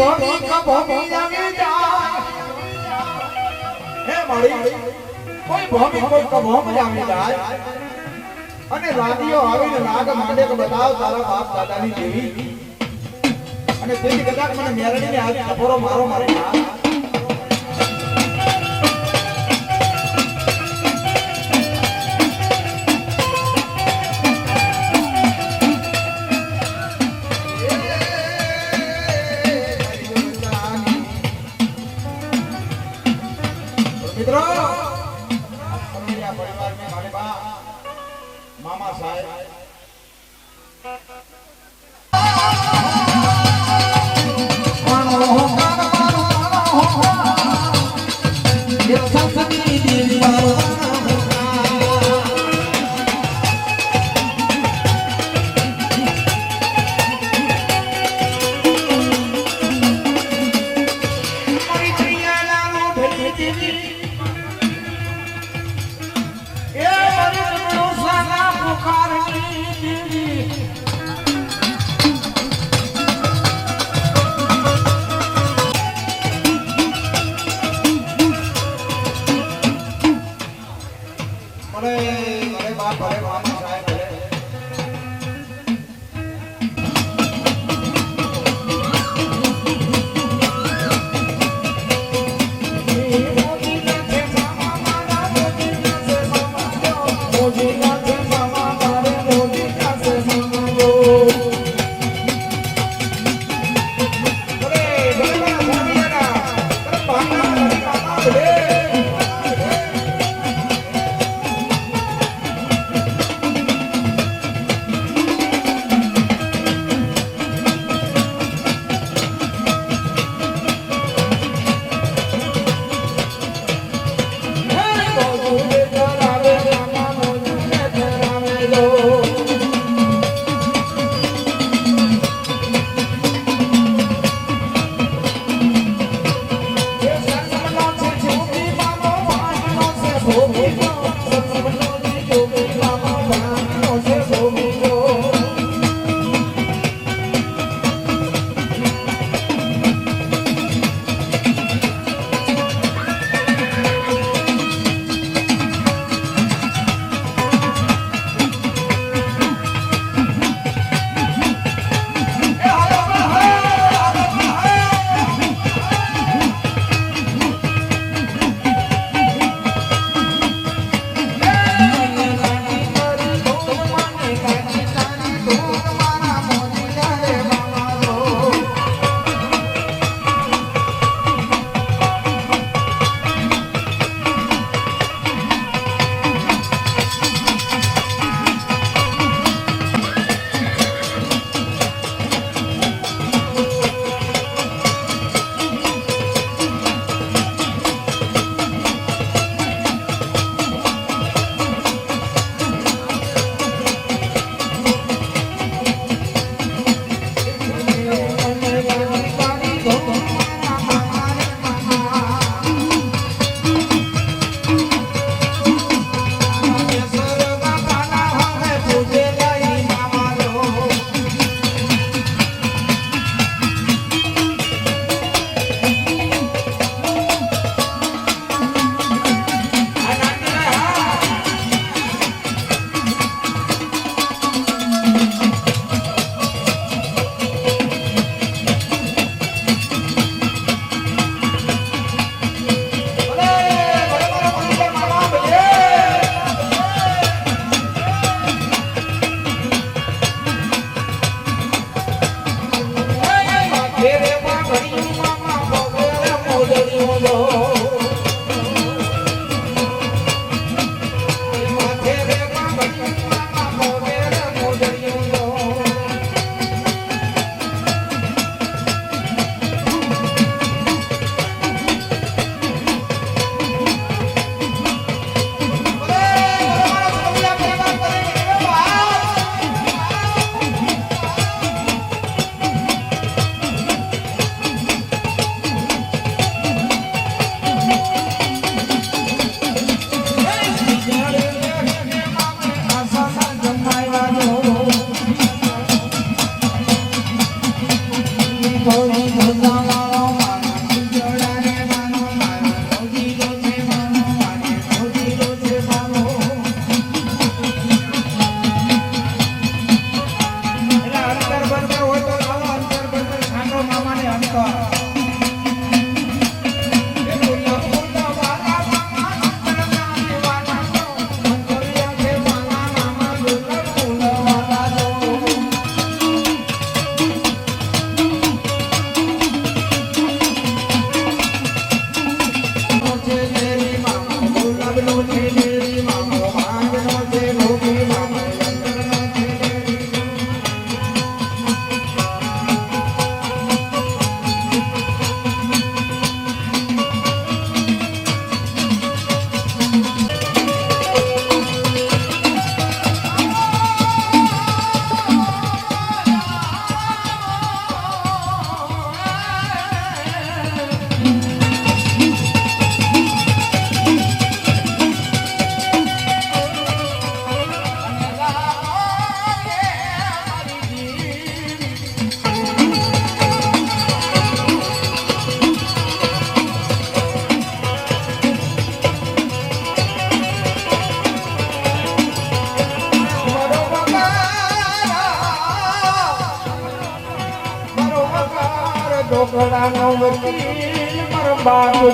ભોમી કભોમી આવી જાય હે મારી કોઈ ભોમી કોઈ કભોમ આવી જાય અને રાજીઓ આવીને નાગ માંડે કે બતાવ તારા બાપ દાદાની દેવી અને તેથી કદાચ મને મેરડીને આવી ટપોરો મારો મારે ના follow ઢોકળાનો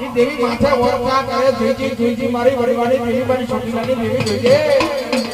ઈ દેવી માથે ઓળખા કરે જોઈજી જોઈજી મારી વડવાની દેવી મારી છોકરીલાની દેવી જોઈજે.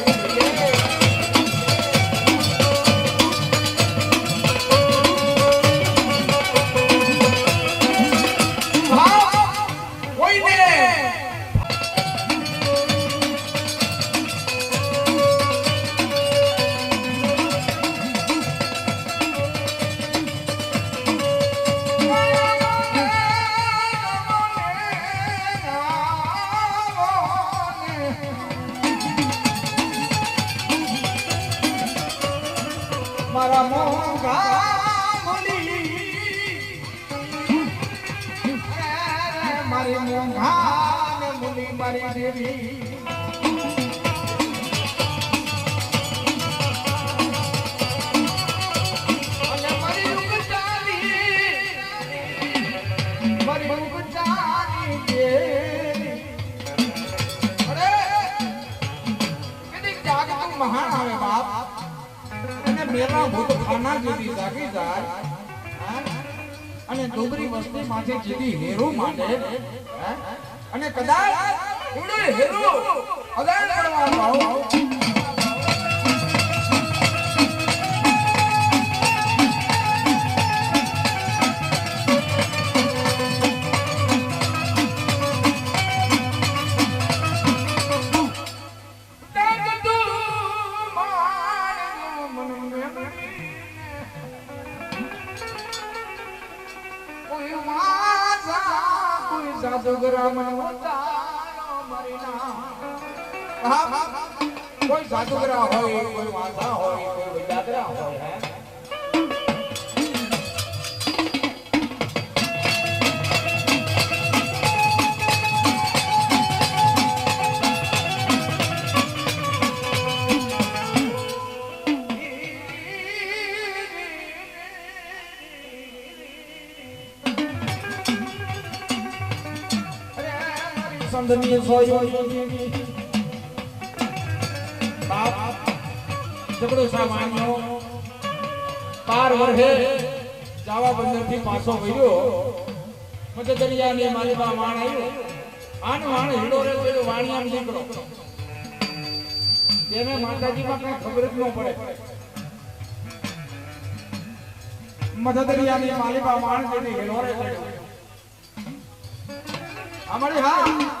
મારી મોંઘા મુનિ મારી દેવી મહાન આવે બાપ અને મેરા ભૂત ખાના જેવી જાગી જાય? અને ડુંગરી વસ્તી માથે જેવી હેરો માટે અને કદાચ હેરો અદાન કરવાનો. કોઈ જાદુગરા મને ઉતારો. હા, કોઈ જાદુગરા હોય કોઈ વાસા હોય કોઈ વિજાગરા હોય હે સંધની સોયો બાપ જબડો સામાન્યો બાર વર્ષે જાવા બંદરથી પાછો વળ્યો મધ્ય દરિયાની માલિબા વાણ આવ્યો આન વાણ હીડો રે પેલો વાણિયાનો દીકરો તેને માતાજીમાં કઈ ખબર જ ન પડે મધ્ય દરિયાની માલિકા વાણ જેની હીડો રે અમારી હા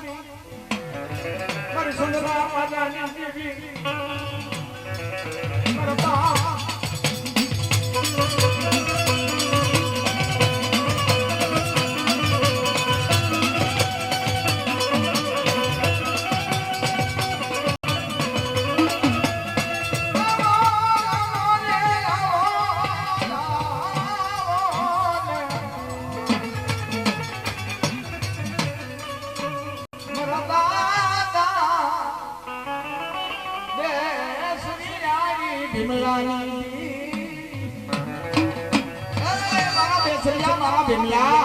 દાદા મારા બેસરિયા મારા ભીમલા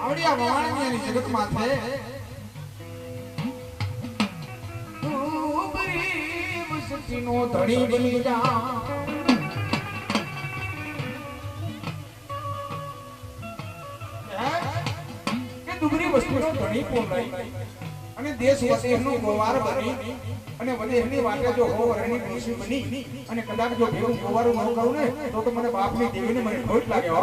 આવડી આ એની જગત માથે મુસકીનો ધણી બની જા કે દુબરી વસ્તુનો ધણી પોલાઈ અને દેશ વસેનું ગોવાર બની અને વદેહની વાતે જો હો રણી ડોશી બની અને કદાચ જો ભેરું ગોવારું ન કહું ને, તો તો મને બાપની દેવીને મને ખોટ લાગે હો.